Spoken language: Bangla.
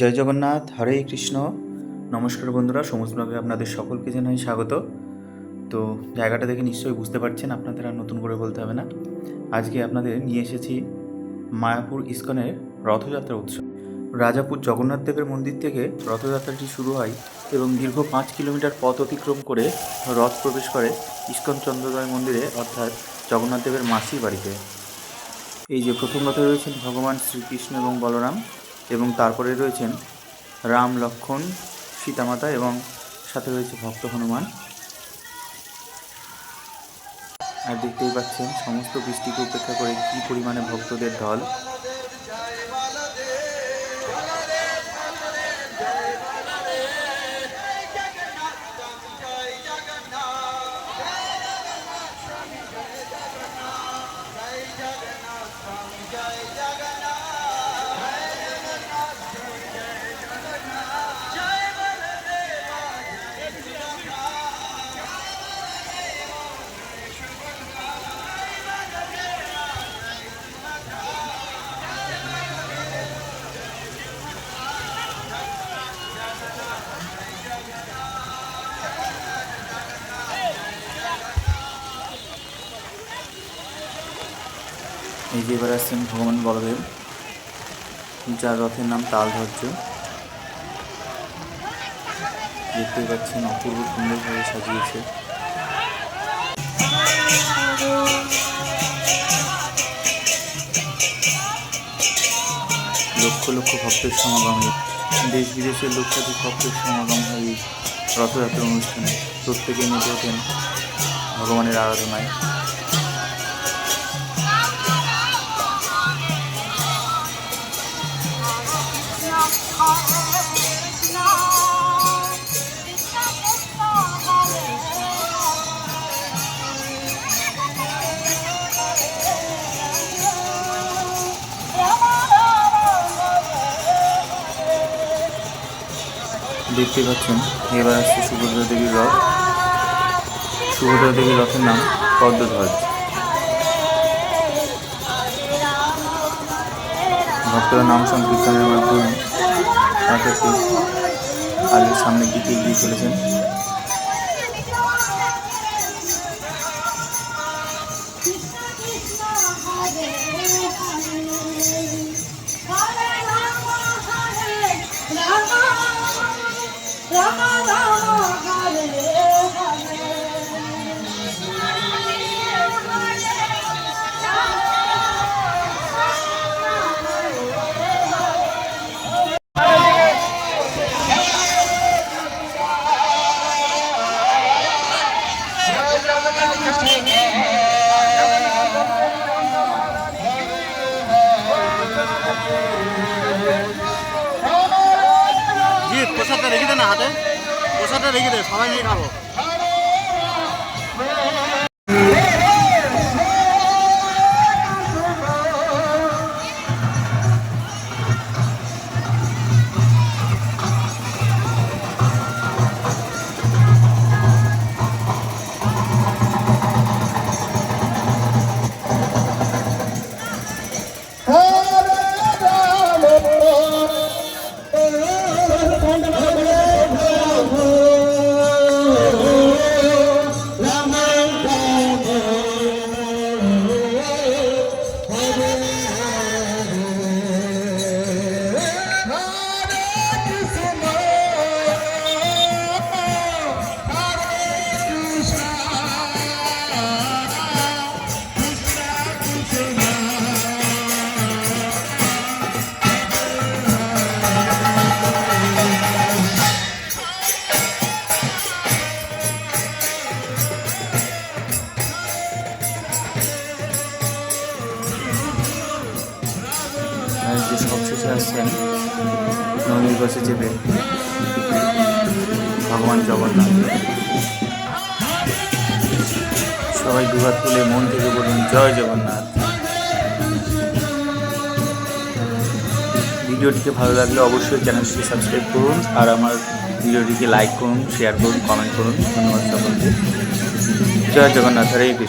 জয় জগন্নাথ, হরে কৃষ্ণ। নমস্কার বন্ধুরা ব্লগে আপনাদের সকলকে জানাই স্বাগত। তো জায়গাটা দেখে নিশ্চয়ই বুঝতে পারছেন, আপনাদের আর নতুন করে বলতে হবে না। আজকে আপনাদের নিয়ে এসেছি মায়াপুর ইস্কনের রথযাত্রা উৎসব। রাজাপুর জগন্নাথ দেবের মন্দির থেকে রথযাত্রাটি শুরু হয় এবং দীর্ঘ পাঁচ কিলোমিটার পথ অতিক্রম করে রথ প্রবেশ করে ইস্কন চন্দ্রোদয় মন্দিরে, অর্থাৎ জগন্নাথ দেবের মাসির বাড়িতে। এই যে প্রথম রথে রয়েছেন ভগবান শ্রীকৃষ্ণ এবং বলরাম। এবং তারপরে রয়েছেন রাম লক্ষণ, সীতামাতা এবং সাথে রয়েছে ভক্ত হনুমান। আর দেখতেই পাচ্ছেন, সমস্ত বৃষ্টিকে উপেক্ষা করে কি পরিমাণে ভক্তদের ঢল। এই যে এবার আসছেন ভগবান বলদেব, যার রথের নাম তালধ্বজ দেখতে পাচ্ছেন অপূর্ব সুন্দরভাবে সাজিয়েছে। লক্ষ লক্ষ ভক্তের সমাগমে দেশ বিদেশের লক্ষাধিক ভক্তের সমাগম হয় এই রথযাত্রা অনুষ্ঠানে। প্রত্যেকে মেতে ওঠেন ভগবানের আরাধনায়। দেখতে পাচ্ছেন, এবার আসছে সুভদ্রা দেবীর রথ। সুভদ্রা দেবীর রথের নাম পদ্মধ্বজ। ভক্তরা নাম সংকীর্তনের মাধ্যমে তাকে আগে সামনের দিকে এগিয়ে চলেছেন। Rama 哇哇 রেখে দে না হাতে প্রসাদটা রেখে দে সবাই নিয়ে খাবো আর যে সবশেষে আসছেন পাশে চেপে ভগবান জগন্নাথ। সবাই দুহাত তুলে মন থেকে বলুন, জয় জগন্নাথ। ভিডিওটিকে ভালো লাগলে অবশ্যই চ্যানেলটিকে সাবস্ক্রাইব করুন আর আমার ভিডিওটিকে লাইক করুন শেয়ার করুন কমেন্ট করুন। ধন্যবাদ সকলকে। জয় জগন্নাথ, হরে কৃষ্ণ।